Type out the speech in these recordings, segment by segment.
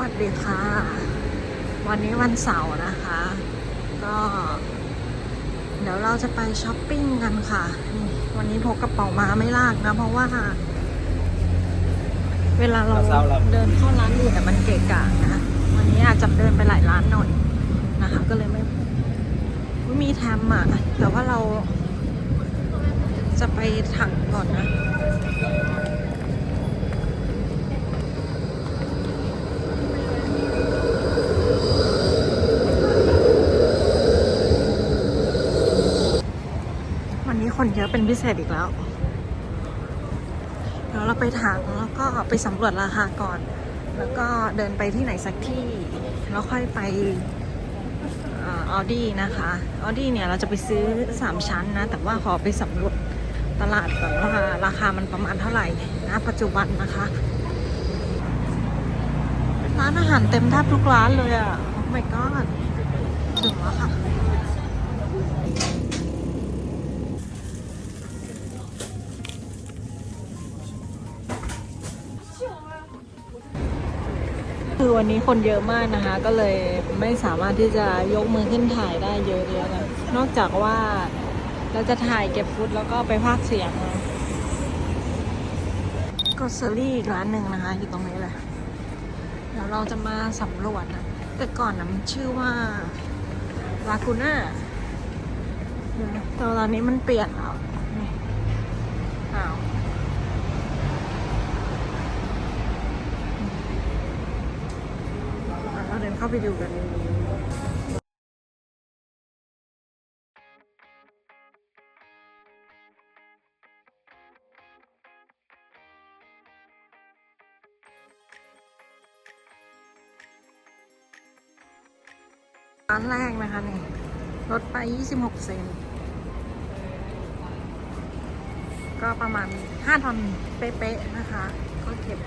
วัสดีค่ะ วันนี้วันเสาร์นะคะ ก็ เดี๋ยวเราจะไปช้อปปิ้งกันค่ะนี่วันนี้พกกระเป๋ามาไม่ลากนะ เพราะว่า เวลาเราเศร้าแล้วเดินเข้าร้านอื่นเนี่ยมันเกะกะนะ วันนี้อาจจะเดินไปหลายร้านหน่อยนะคะ ก็เลยไม่มีแทมอะ แต่ว่าเราจะไปถังก่อนนะ คนเยอะเป็นพิเศษอีกแล้ว เดี๋ยวเราไปถังแล้วก็ไปสำรวจราคาก่อน แล้วก็เดินไปที่ไหนสักที่ แล้วค่อยไปออดี้นะคะออดี้เนี่ยเราจะไปซื้อ 3 ชั้นนะ แต่ว่าขอไปสำรวจตลาดก่อนว่าราคามันประมาณเท่าไหร่นะปัจจุบันนะคะ ร้านอาหารเต็มแทบทุกร้านเลยอะ โอ้ my god ถึงแล้วค่ะ วันนี้คนเยอะมากนะคะ ก็เลยไม่สามารถที่จะยกมือขึ้นถ่ายได้เยอะๆนะนอกจากว่าเราจะถ่ายเก็บฟุตแล้วก็ไปพากเสียงกอสเซอรี่อีกร้านหนึ่งนะคะ อยู่ตรงนี้เลยเดี๋ยวเราจะมาสำรวจนะแต่ก่อนนะมันชื่อว่าลากูน่าแต่ตอนนี้มันเปลี่ยนแล้วอ้าว เราเดินเข้าไปดูกันร้านแรกนะคะนี่ลดไป 26 เซน ก็ประมาณ 5ทอนเป๊ะๆนะคะ ก็เก็บ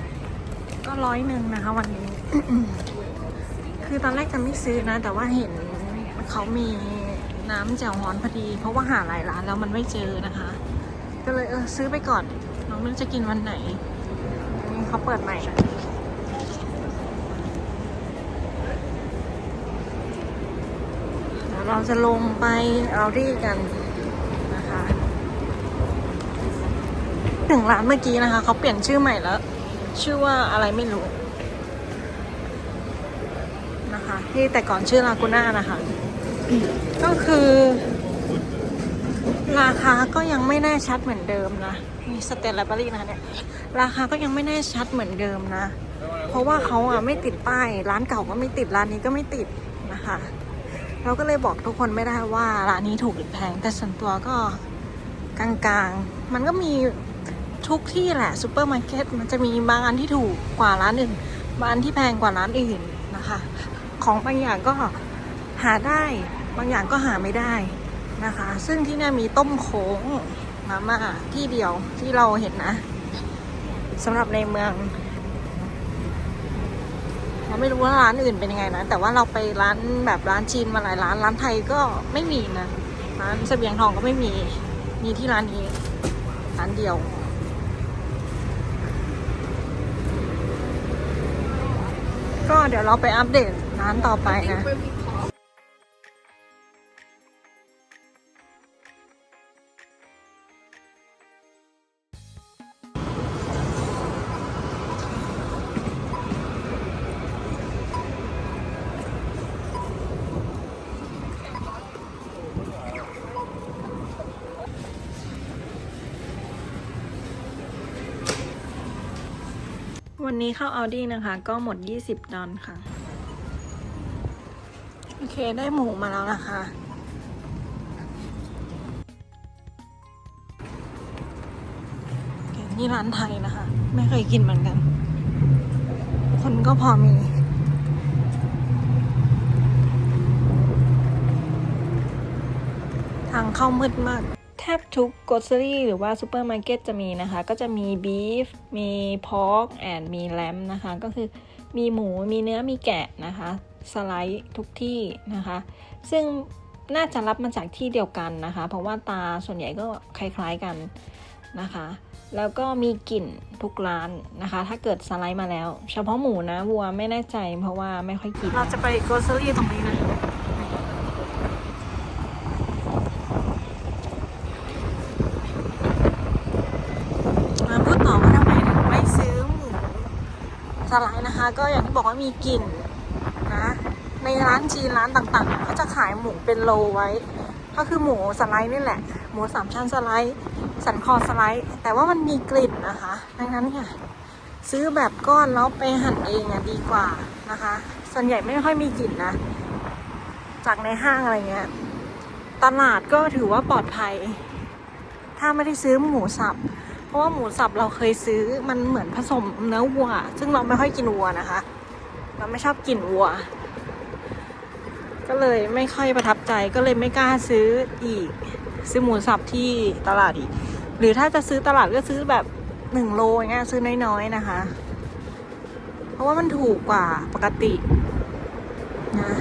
ก็ร้อยหนึ่งนะคะวันนี้ คือตอนแรกจะไม่ซื้อนะ แต่ว่าเห็นเขามีน้ำแจ่วฮ้อนพอดี เพราะว่าหาหลายร้านแล้วมันไม่เจอนะคะ ก็เลยเออซื้อไปก่อนน้องไม่รู้จะกินวันไหนนี่เขาเปิดใหม่เราจะลงไปเอาดีกันนะคะ ถึงร้านเมื่อกี้นะคะ เขาเปลี่ยนชื่อใหม่แล้ว ชื่อว่าอะไรไม่รู้ นะคะ ที่แต่ก่อนชื่อลากูน่านะคะ ก็คือ ราคาก็ยังไม่แน่ชัดเหมือนเดิมนะมีสเตนไลบรารีนะเนี่ยราคาก็ยังไม่แน่ชัดเหมือนเดิมนะ เพราะว่าเขาอะไม่ติดป้าย ร้านเก่าก็ไม่ติดร้านนี้ก็ไม่ติดนะคะ เราก็เลยบอกทุกคนไม่ได้ว่าร้านนี้ถูกหรือแพง แต่ส่วนตัวก็กลางๆ มันก็มีทุกที่แหละซูเปอร์มาร์เก็ตมันจะมีบางอันที่ถูกกว่าร้านอื่นบางอันที่แพงกว่าร้านอื่นนะคะ ของบางอย่างก็หาได้ บางอย่างก็หาไม่ได้นะคะ ซึ่งที่นี่มีต้มโค้งมาม่าที่เดียวที่เราเห็นนะสำหรับในเมืองเราไม่รู้ว่าร้านอื่นเป็นยังไงนะ แต่ว่าเราไปร้านแบบร้านจีนมาหลายร้าน ร้านไทยก็ไม่มีนะ ร้านเสบียงทองก็ไม่มี มีที่ร้านนี้ ร้านเดียว ก็เดี๋ยวเราไปอัปเดต ร้านต่อไปนะวันนี้เข้าอ u ดี้นะคะ ก็หมด 20 ดอลค่ะ ได้หมูมาแล้วนะคะ นี่ร้านไทยนะคะ ไม่เคยกินเหมือนกัน คนก็พอมีทางเข้ามืดมาก แทบทุกก r o เซอรี่หรือว่าซูเปอร์มาร์เก็ตจะมีนะคะ ก็จะมีบีฟ มีพอกแอนมีแลมนะคะ ก็คือมีหมูมีเนื้อมีแกะนะคะ สไลด์ทุกที่นะคะ ซึ่งน่าจะรับมาจากที่เดียวกันนะคะ เพราะว่าตาส่วนใหญ่ก็คล้ายๆกันนะคะ แล้วก็มีกลิ่นทุกร้านนะคะ ถ้าเกิดสไลด์มาแล้ว เฉพาะหมูนะวัวไม่แน่ใจ เพราะว่าไม่ค่อยกิน เราจะไปโกลเซอรี่ตรงนี้นะมาพูดต่อว่าทำไมถึงไม่ซื้อหมูสไลด์นะคะ ก็อย่างที่บอกว่ามีกลิ่น ในร้านจีนร้านต่างๆเขาจะขายหมูเป็นโลไว้ ก็คือหมูสไลด์นี่แหละ หมูสามชั้นสไลด์ สันคอสไลด์ แต่ว่ามันมีกลิ่นนะคะ ดังนั้นเนี่ยซื้อแบบก้อนแล้วไปหั่นเองอะดีกว่านะคะ ส่วนใหญ่ไม่ค่อยมีกลิ่นนะ จากในห้างอะไรเงี้ย ตลาดก็ถือว่าปลอดภัย ถ้าไม่ได้ซื้อหมูสับเพราะว่าหมูสับเราเคยซื้อมันเหมือนผสมเนื้อวัว ซึ่งเราไม่ค่อยกินวัวนะคะ เราไม่ชอบกินวัว ก็เลยไม่ค่อยประทับใจก็เลยไม่กล้าซื้ออีก ซื้อหมูสับที่ตลาดอีก หรือถ้าจะซื้อตลาดก็ซื้อแบบหนึ่งโลอย่างเงี้ยซื้อน้อยๆนะคะ เพราะว่ามันถูกกว่าปกตินะ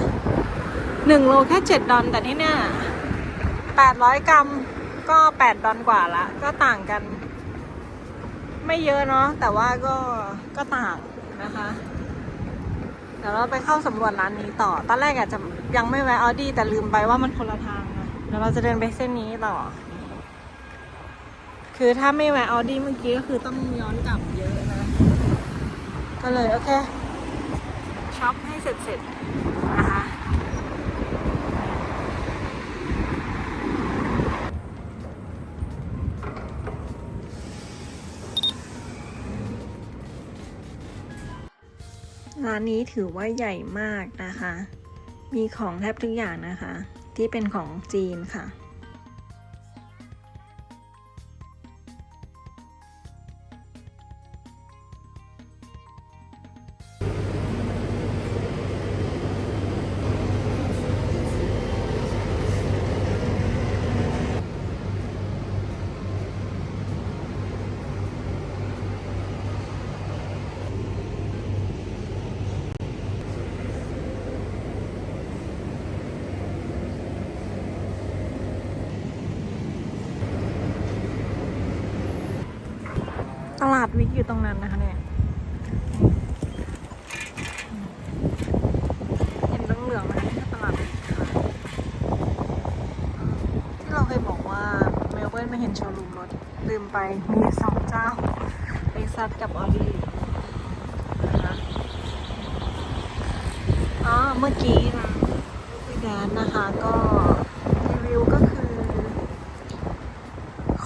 หนึ่งโลแค่เจ็ดดอลแต่ที่เนี่ยแปดร้อยกรัมก็แปดดอลกว่าละ ก็ต่างกัน ไม่เยอะเนาะแต่ว่าก็ก็ต่างนะคะ เดี๋ยวเราไปเข้าสำรวจร้านนี้ต่อ ตอนแรกอาจจะยังไม่แวะออดี้แต่ลืมไปว่ามันคนละทางนะเดี๋ยวเราจะเดินไปเส้นนี้ต่อ คือถ้าไม่แวะออดี้เมื่อกี้ก็คือต้องย้อนกลับเยอะนะ ก็เลยโอเคช็อปให้เสร็จเสร็จานนี้ถือว่าใหญ่มากนะคะ มีของแทบทุกอย่างนะคะ ที่เป็นของจีนค่ะ ดวิกอยู่ตรงนั้นนะคะเนี่ยเห็นเหลืองๆไหมนี่ตลาดที่เราเคยบอกว่าเมลเบิร์นไม่เห็นโชว์รูมรถลืมไปมีสองเจ้าเอ็กซัสกับออดี้นะคะอ๋อ เมื่อกี้นะคุยแดนนะคะก็รีวิวก็คือ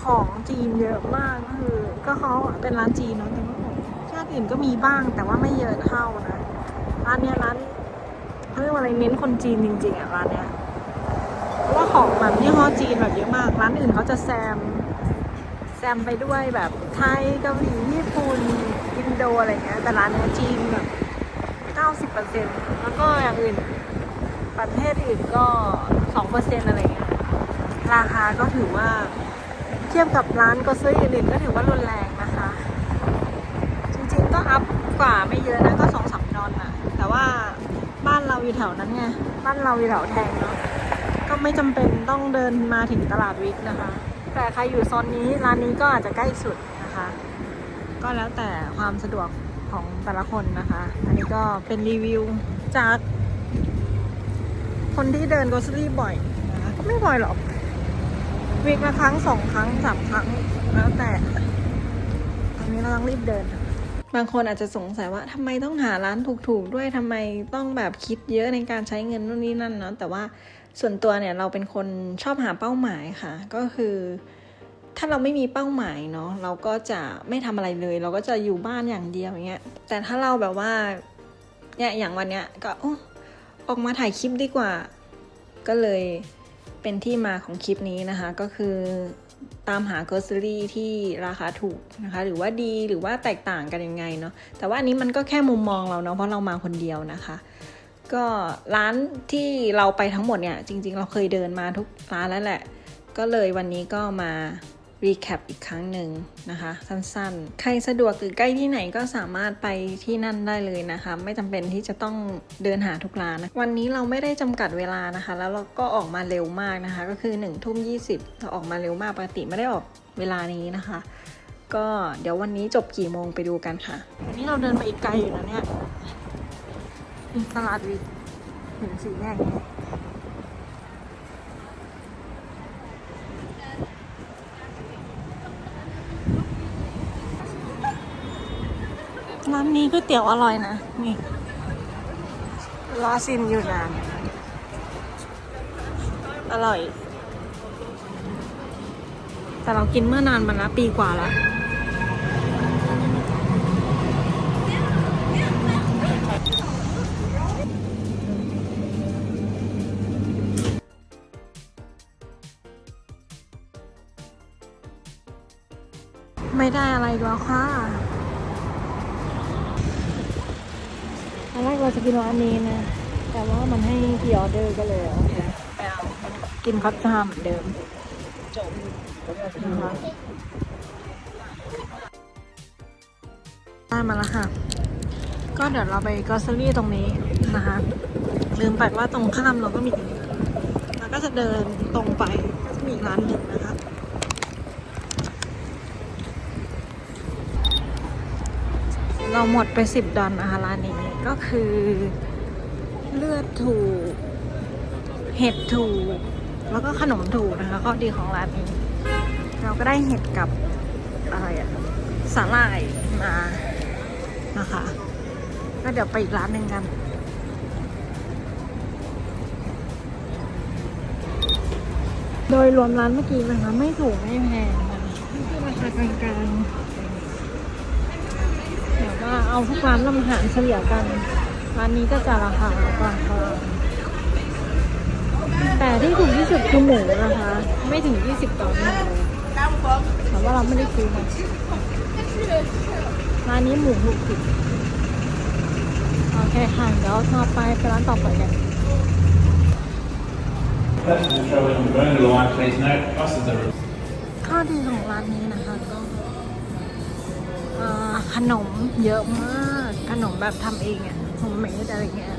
ของจีนเยอะมากก็คือ ก็เขาเป็นร้านจีนเนาะแต่ว่าของชาติอื่นก็มีบ้างแต่ว่าไม่เยอะเท่านะร้านเนี้ยร้านเขาเรียกว่าอะไรเน้นคนจีนจริงๆอะร้านเนี้ยเพราะว่าของแบบยี่ห้อจีนแบบเยอะมาก ร้านอื่นเขาจะแซมแซมไปด้วยแบบไทยเกาหลีญี่ปุ่นอินโดอะไรเงี้ยแต่ร้านเนี้ยจีนแบบเก้าสิบเปอร์เซ็นแล้วก็อย่างอื่น ประเทศอื่นก็สองเปอร์เซ็นอะไรเงี้ยราคาก็ถือว่า ทียบกับร้านกอซื้ออื่นๆก็ถือว่ารุนแรงนะคะ จริงๆก็อัพกว่าไม่เยอะนะก็สองสามดอลน่ะแต่ว่าบ้านเราอยู่แถวนั้นไงบ้านเราอยู่แถวแทงเนาะก็ไม่จำเป็นต้องเดินมาถึงตลาดวิกนะคะ แต่ใครอยู่โซนนี้ร้านนี้ก็อาจจะใกล้สุดนะคะ ก็แล้วแต่ความสะดวกของแต่ละคนนะคะ อันนี้ก็เป็นรีวิวจาก คนที่เดินกอซี่บ่อยนะคะก็ไม่บ่อยหรอก วีคละครั้งสองครั้งสามครั้ง แล้วแต่ ตอนนี้เราต้องรีบเดิน บางคนอาจจะสงสัยว่าทำไมต้องหาร้านถูกๆ ด้วยทำไมต้องแบบคิดเยอะในการใช้เงินนู่นนี่นั่นเนาะแต่ว่าส่วนตัวเนี่ยเราเป็นคนชอบหาเป้าหมายค่ะ ก็คือ ถ้าเราไม่มีเป้าหมายเนาะเราก็จะไม่ทำอะไรเลย เราก็จะอยู่บ้านอย่างเดียวอย่างเงี้ยแต่ถ้าเราแบบว่าเนี่ยอย่างวันเนี้ยก็ออกมาถ่ายคลิปดีกว่า ก็เลย เป็นที่มาของคลิปนี้นะคะก็คือตามหา g r o c e r y ที่ราคาถูกนะคะ หรือว่าดีหรือว่าแตกต่างกันยังไงเนาะแต่ว่าอันนี้มันก็แค่มุมมองเราเนาะเพราะเรามาคนเดียวนะคะ ก็ร้านที่เราไปทั้งหมดเนี่ยจริง ๆ เราเคยเดินมาทุกร้านแล้วแหละ ก็เลยวันนี้ก็มา รีแคปอีกครั้งหนึ่งนะคะ สั้นๆ ใครสะดวกหรือใกล้ที่ไหนก็สามารถไปที่นั่นได้เลยนะคะ ไม่จำเป็นที่จะต้องเดินหาทุกร้านนะวันนี้เราไม่ได้จำกัดเวลานะคะ แล้วเราก็ออกมาเร็วมากนะคะ ก็คือ1นึ่ทุ่มยีเราออกมาเร็วมากปกติไม่ได้ออกเวลานี้นะคะ ก็เดี๋ยววันนี้จบกี่โมงไปดูกันค่ะวันนี้เราเดินไปอีกไกลอยู่นะเนี่ยตลาดวิกเห็นสีแยกเนี่ย ร้านนี้ก๋วยเตี๋ยวอร่อยนะ นี่รอซินอยู่นาน อร่อย แต่เรากินเมื่อนานมาแล้วปีกว่าแล้วไม่ได้อะไรอีกแล้วค่ะ ตอนแรกเราจะกินร้านนี้นะ แต่ว่ามันให้พรีออเดอร์ก็เลยโอเคกินคัตชาเหมือนเดิมจบนะคะได้มาแล้วค่ะ ก็เดี๋ยวเราไปกอสซรี่ตรงนี้นะคะ ลืมไปว่าตรงข้ามเราก็มีแล้วก็จะเดินตรงไปก็จะมีร้านหนึ่งนะคะเราหมดไปสิบดอลนะคะร้านนี้ ก็คือ เลือดถูก เห็ดถูก แล้วก็ขนมถูกนะคะข้อดีของร้านนี้ เราก็ได้เห็ดกับอะไรอะสาหร่ายมานะคะก็เดี๋ยวไปอีกร้านหนึ่งกันโดยรวมร้านเมื่อกี้นะคะไม่ถูกไม่แพงนะคือราคากลางๆ เอาทุกร้านลำหารเฉลี่ยกันร้านนี้ก็จะราคากลางๆแต่ที่ถูกที่สุดคือหมูนะคะ ไม่ถึง 20ดอลลาร์เลยแต่ว่าเราไม่ได้ซื้อมาร้านนี้หมูถูกสุดโอเคค่ะเดี๋ยวต่อไปไปร้านต่อไปกัน That's the show when you're going to line, please note, buses are ข้อดีของร้านนี้นะคะก็เอ่อ ขนมเยอะมาก ขนมแบบทำเองอะโฮมเมดอะไรเงี้ย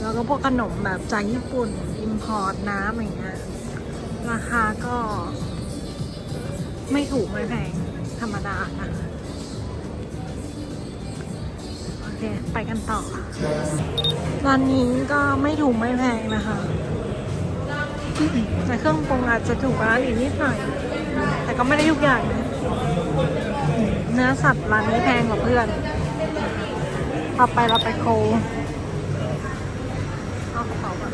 แล้วก็พวกขนมแบบจากญี่ปุ่นอิมพอร์ตน้ำอะไรเงี้ย ราคาก็ ไม่ถูกไม่แพง ธรรมดานะคะโอเค ไปกันต่อร้านนี้ก็ไม่ถูกไม่แพงนะคะ แต่เครื่องปรุงอาจจะถูกกว่าร้านอื่นนิดหน่อย แต่ก็ไม่ได้ทุกอย่างนะ เนื้อสัตว์ร้านนี้แพงกว่าเพื่อนต่อไปเราไปโคเอากระเป๋าก่อน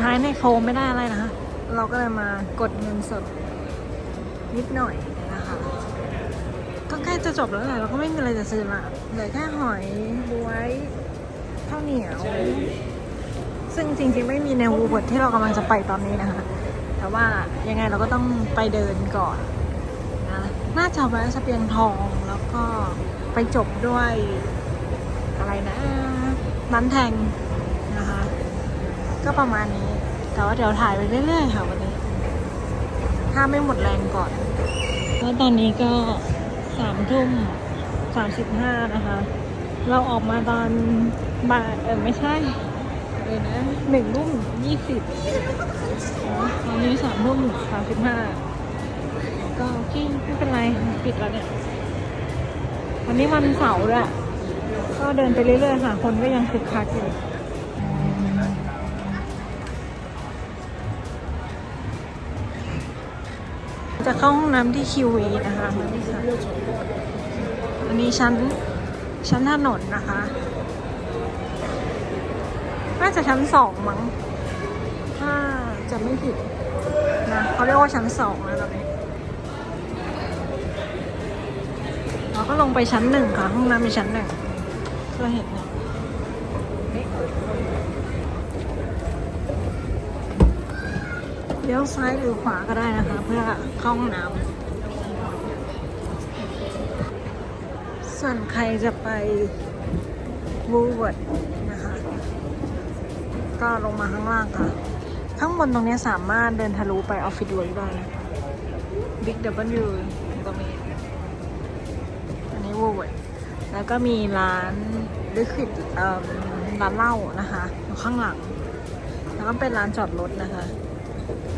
ท้ายในโคไม่ได้อะไรนะคะ เราก็เลยมากดเงินสด นิดหน่อยนะคะ ก็ใกล้จะจบแล้วแหละเราก็ไม่มีอะไรจะซื้อละเหลือแค่หอยบวยข้าวเหนียว ซึ่งจริงๆไม่มีในวูเวิร์ดที่เรากำลังจะไปตอนนี้นะคะ แต่ว่ายังไงเราก็ต้องไปเดินก่อน น่าจะแวะสเปียงทองแล้วก็ไปจบด้วยอะไรนะร้านแทงนะคะ ก็ประมาณนี้ แต่ว่าเดี๋ยวถ่ายไปเรื่อยๆค่ะวันนี้ ถ้าไม่หมดแรงก่อน แล้วตอนนี้ก็สามทุ่มสามสิบห้านะคะ เราออกมาตอนบ่ายเออไม่ใช่เลยนะหนึ่งรุ่มยี่สิบตอนนี้สามรุ่มสามสิบห้า ก็ไม่เป็นไรปิดแล้วเนี่ย วันนี้วันเสาร์ด้วยก็เดินไปเรื่อยๆค่ะ คนก็ยังคึกคักอยู่จะเข้าห้องน้ำที่คิวีนะคะอันนี้ชั้นชั้นถนนนะคะ น่าจะชั้นสองมั้ง ถ้าจะไม่ผิดนะเขาเรียกว่าชั้นสองนะตอนนี้ ราก็ลงไปชั้นหนึ่งค่ะ ห้องน้ำมีชั้นหนึ่งก็เห็นเนี่ยเลี้ยวซ้ายหรือขวาก็ได้นะคะ เพื่อเข้าห้องน้ำส่วนใครจะไปวูเวิร์ดนะคะ ก็ลงมาข้างล่างค่ะ ข้างบนตรงนี้สามารถเดินทะลุไปออฟฟิศเวิร์ได้บิ๊กดับเบิลยู แล้วก็มีร้านลิควิดเอ่อร้านเหล้านะคะอยู่ข้างหลัง แล้วก็เป็นร้านจอดรถนะคะ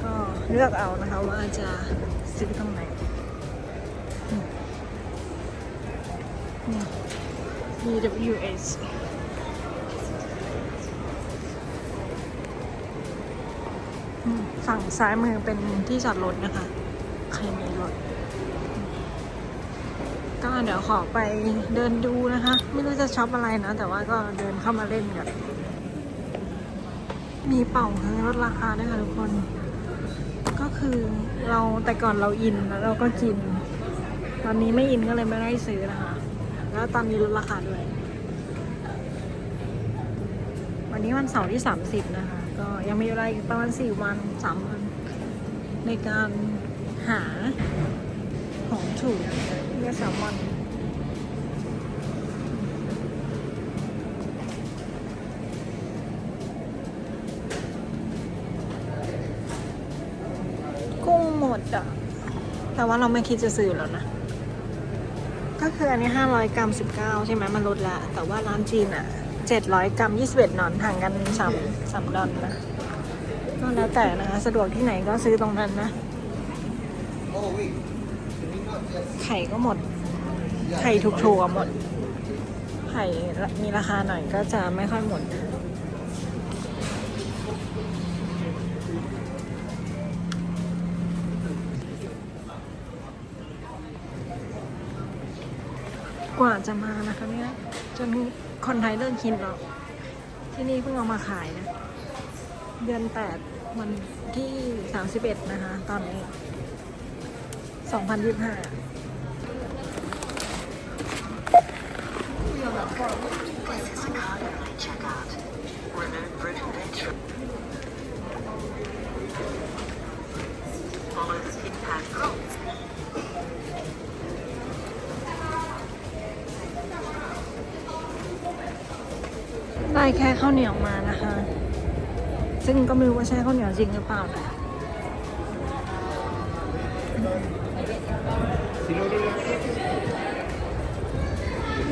ก็เลือกเอานะคะว่าจะซื้อตรงไหนนี่ BWS ฝั่งซ้ายมือเป็นที่จอดรถนะคะ ใครมีรถ ก็เดี๋ยวขอไปเดินดูนะคะ ไม่รู้จะช็อปอะไรนะ แต่ว่าก็เดินเข้ามาเล่นกันมีเป่าฮื้อลดราคาด้วยค่ะทุกคน ก็คือเราแต่ก่อนเราอินแล้วเราก็กิน ตอนนี้ไม่อินก็เลยไม่ได้ซื้อนะคะ แล้วตอนนี้ลดราคาด้วย วันนี้วันเสาร์ที่ 30 นะคะ ก็ยังมีเวลาอีกประมาณ 4 วัน 3 วัน ในการหาของถูกื่อสามวันกุ้งหมดอะ แต่ว่าเราไม่คิดจะซื้อแล้วนะ ก็คืออันนี้ 500 กรัม 19 ใช่ไหมมันลดล้วแต่ว่าร้านจีนอะ 700 กรัม 21นอนห่างกัน3 3ดอลนะก็แล้วแต่นะคะ สะดวกที่ไหนก็ซื้อตรงนั้นนะ ไข่ก็หมด ไข่ถูกๆหมด ไข่มีราคาหน่อยก็จะไม่ค่อยหมดกว่าจะมานะคะเนี่ยจนคนไทยเลิกกินหรอกที่นี่เพิ่งเอามาขายนะ เดือนแปดวันที่สามสิบเอ็ดนะคะ ตอนนี้สองพันยี่สิบห้า ได้แค่ข้าวเหนียวมานะคะ ซึ่งก็ไม่รู้ว่าใช่ข้าวเหนียวจริงหรือเปล่านะ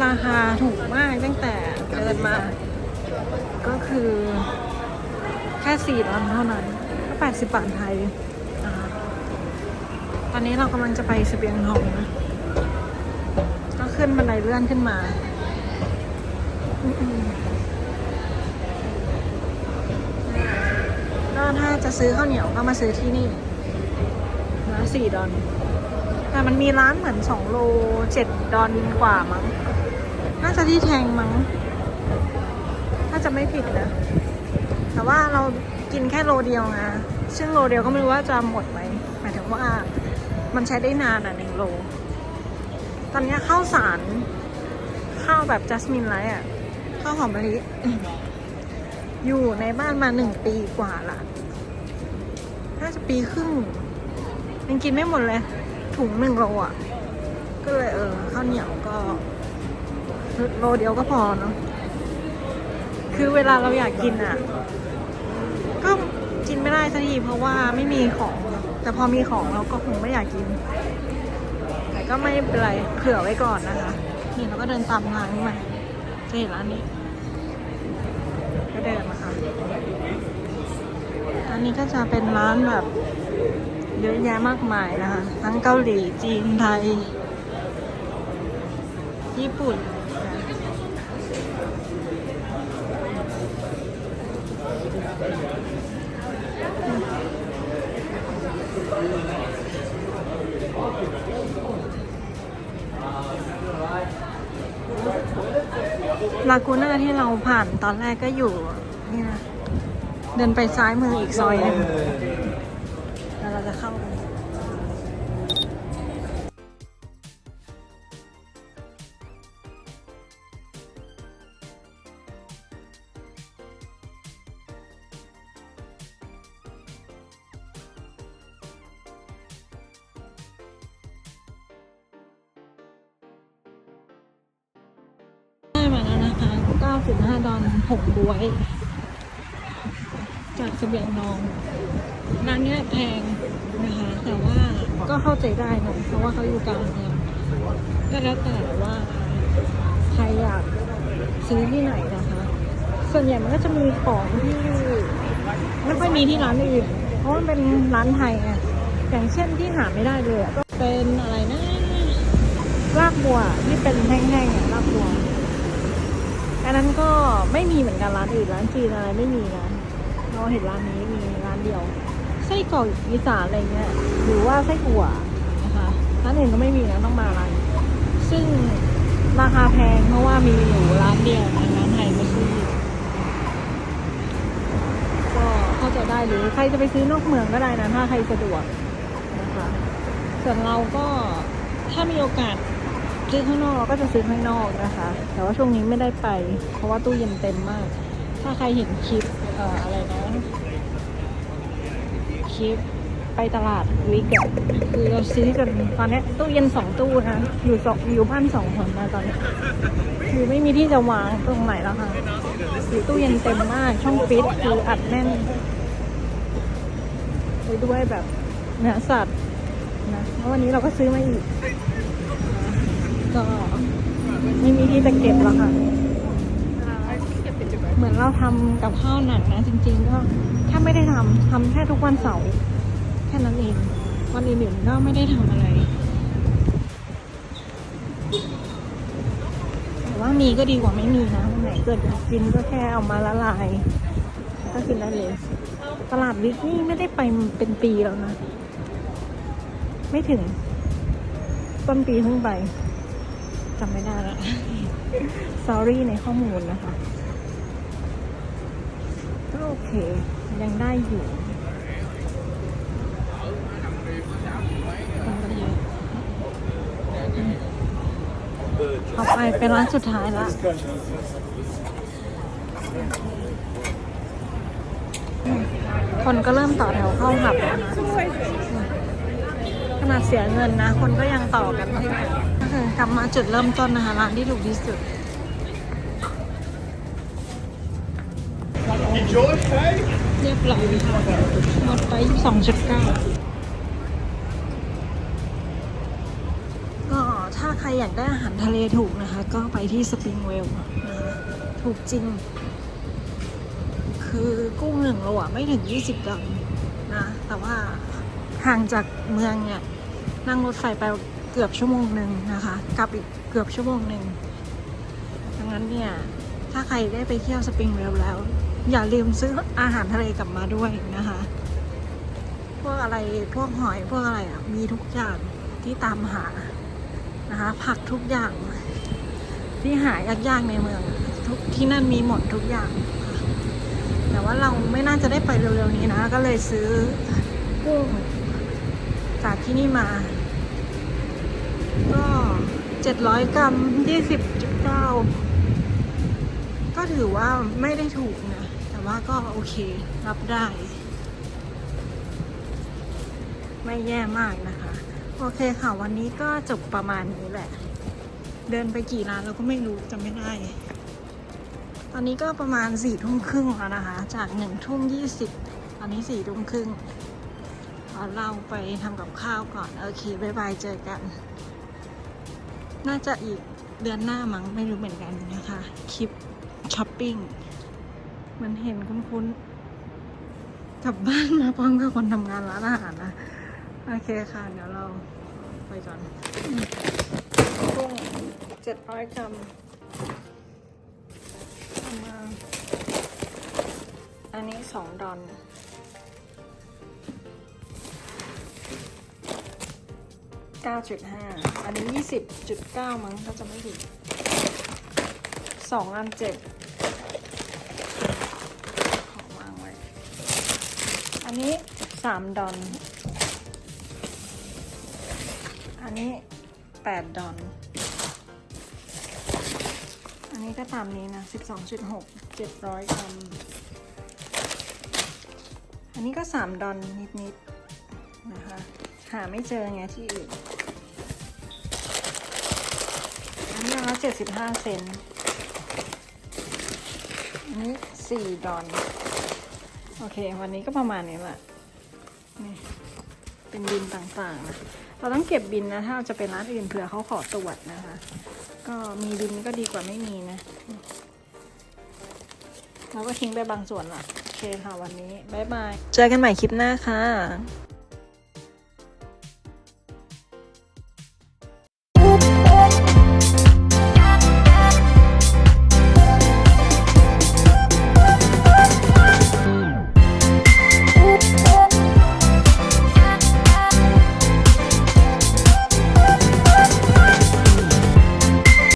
ราคาถูกมากตั้งแต่เดินมา ก็คือแค่สี่ดอลเท่านั้นก็แปดสิบบาทไทย ตอนนี้เรากำลังจะไปสเสบียงทองนะก็ขึ้นบันไดเลื่อนขึ้นมาก็ถ้าจะซื้อข้าวเหนียวก็มาซื้อที่นี่นะสี่ดอลแต่มันมีร้านเหมือนสองโลเจ็ดดอลกว่ามั้งาจะที่แทงมั้ง ถ้าจะไม่ผิดนะ แต่ว่าเรากินแค่โลเดียวนะซึ่งโลเดียวก็ไม่รู้ว่าจะหมดไหมหมายถึงว่ามันใช้ได้นานอะหนึ่งโล ตอนนี้ข้าวสาร ข้าวแบบจัสมินไรอะ ข้าวหอมมะลิ อยู่ในบ้านมาหนึ่งปีกว่าละน่าจะปีครึ่งยังกินไม่หมดเลย ถุงหนึ่งโลอะ ก็เลยเออข้าวเหนียวก็ โลเดียวก็พอเนาะคือเวลาเราอยากกินอะ ก็กินไม่ได้สักทีเพราะว่าไม่มีของ แต่พอมีของเราก็คงไม่อยากกิน แต่ก็ไม่เป็นไรเผื่อไว้ก่อนนะคะ นี่เราก็เดินตามทางนี้มาจะเห็นร้านนี้ ก็เดินมาค่ะร้านนี้ก็จะเป็นร้านแบบเยอะแยะมากมายนะคะ ทั้งเกาหลีจีนไทย ญี่ปุ่นนะ ลากูน่าที่เราผ่านตอนแรกก็อยู่นี่นะเดินไปซ้ายมืออีกซอยหนึงแล้วเราจะเข้าไป วยจากเสบียงนองร้านเนี้ยแพงนะคะ แต่ว่าก็เข้าใจได้นะเพราะว่าเขาอยู่กลางเมืองก็แล้วแต่ว่าใครอยากซื้อที่ไหนนะคะ ส่วนใหญ่มันก็จะมีของที่ไม่ค่อยมีที่ร้านอื่น เพราะมันเป็นร้านไทยไงอย่างเช่นที่หาไม่ได้เลยก็เป็นอะไรนะรากบัวที่เป็นแท่งๆอะครัว นนั้นก็ไม่มีเหมือนกันร้านอื่นร้านจีนอะไรไม่มีนะเราเห็นร้านนี้มีร้านเดียวไส้กรอกอีสานอะไรเงี้ยหรือว่าไส้อั่วนะคะร้านอื่นก็ไม่มีนะต้องมาร้านซึ่งราคาแพงเพราะว่ามีอยู่ร้านเดียวในร้านไทยไม่ใช่ก็เข้าใจได้หรือใครจะไปซื้อนอกเมืองก็ได้นะถ้าใครสะดวกนะคะส่วนเราก็ถ้ามีโอกาส ซื้อข้างนอกเราก็จะซื้อข้างนอกนะคะ แต่ว่าช่วงนี้ไม่ได้ไป เพราะว่าตู้เย็นเต็มมาก ถ้าใครเห็นคลิปอออะไรนะคลิปไปตลาดวิกอะคือเราซื้อกันตอนนี้ตู้เย็นสองตู้นะอยู่สองอยู่บ้านสองคนนะตอนนี้คือไม่มีที่จะวางตรงไหนแล้วค่ะคือตู้เย็นเต็มมากช่องฟิตคืออัดแน่นไปด้วยแบบเนื้อสัตว์นะแล้ววันนี้เราก็ซื้อมาอีก ก็ไม่มีที่จะเก็บแล้วค่ะ เหมือนเราทำกับข้าวหนักนะ จริง ๆ ก็ถ้าไม่ได้ทำทำแค่ทุกวันเสาร์แค่นั้นเอง วันอื่นๆก็ไม่ได้ทำอะไรแต่ว่ามีก็ดีกว่าไม่มีนะวันไหนเกิดอยากกินก็แค่เอามาละลาย ก็กินได้เลย ตลาดวิกนี่ไม่ได้ไปเป็นปีแล้วนะ ไม่ถึงต้นปีเพิ่งไป จำไม่ได้และ sorry ในข้อมูลนะคะ ก็โอเค ยังได้อยู่คนก็เยอะต่อไปเป็นร้านสุดท้ายละคนก็เริ่มต่อแถวเข้าหับแล้วนะขนาดเสียเงินนะ คนก็ยังต่อกันที่นี่ก็ คือกลับมาจุดเริ่มต้นนะคะร้านที่ถูกที่สุด เรียบร้อยค่ะหมดไป2.9 ก็ถ้าใครอยากได้อาหารทะเลถูกนะคะ ก็ไปที่สปริงเวลนะคะถูกจริง คือกุ้งหนึ่งโลอะไม่ถึง 20ดอลนะ แต่ว่าห่างจากเมืองเนี่ย นั่งรถไฟไป เกือบชั่วโมงหนึ่งนะคะกลับอีกเกือบชั่วโมงหนึ่งดังนั้นเนี่ยถ้าใครได้ไปเที่ยวสปริงเวลแล้ว อย่าลืมซื้ออาหารทะเลกลับมาด้วยนะคะ พวกอะไรพวกหอยพวกอะไรอะมีทุกอย่างที่ตามหานะคะ ผักทุกอย่าง ที่หายากๆในเมืองทุกที่นั่นมีหมดทุกอย่าง แต่ว่าเราไม่น่าจะได้ไปเร็วๆนี้นะ ก็เลยซื้อกุ้งจากที่นี่มา ก็เจ็ดร้อยกรัมยี่สิบจุดเก้าก็ถือว่าไม่ได้ถูกนะ แต่ว่าก็โอเครับได้ ไม่แย่มากนะคะ โอเคค่ะ วันนี้ก็จบประมาณนี้แหละ เดินไปกี่ร้านเราก็ไม่รู้จำไม่ได้ ตอนนี้ก็ประมาณสี่ทุ่มครึ่งแล้วนะคะ จากหนึ่งทุ่มยี่สิบตอนนี้สี่ทุ่มครึ่งเอาเราไปทำกับข้าวก่อน โอเคบายบาย เจอกัน น่าจะอีกเดือนหน้ามั้งไม่รู้เหมือนกันนะคะ คลิปช้อปปิ้งมันเห็นคุ้นๆกลับบ้านมาพร้อมกับคนทำงานร้านอาหารนะ โอเคค่ะ เดี๋ยวเราไปก่อนกุ้งเจ็ดร้อยกรัมเอามาอันนี้สองดอน เก้าจุดห้าอันนี้ยี่สิบจุดเก้ามั้งถ้าจะไม่ผิดสองอันเจ็ดขอวางไว้ อันนี้สามดอน อันนี้แปดดอน อันนี้ก็ตามนี้นะสิบสองจุดหกเจ็ดร้อยกรัม อันนี้ก็สามดอนนิดๆนะคะ หาไม่เจอไงที่อื่น เจ็ดสิบห้าเซนอันนี้สี่ดอน โอเค วันนี้ก็ประมาณนี้แหละนี่เป็นบินต่างๆนะเราต้องเก็บบินนะ ถ้าเราจะไปร้านอื่นเผื่อเขาขอตรวจนะคะ ก็มีบินก็ดีกว่าไม่มีนะเราก็ทิ้งไปบางส่วนละโอเคค่ะวันนี้ บ๊ายบาย เจอกันใหม่คลิปหน้าค่ะ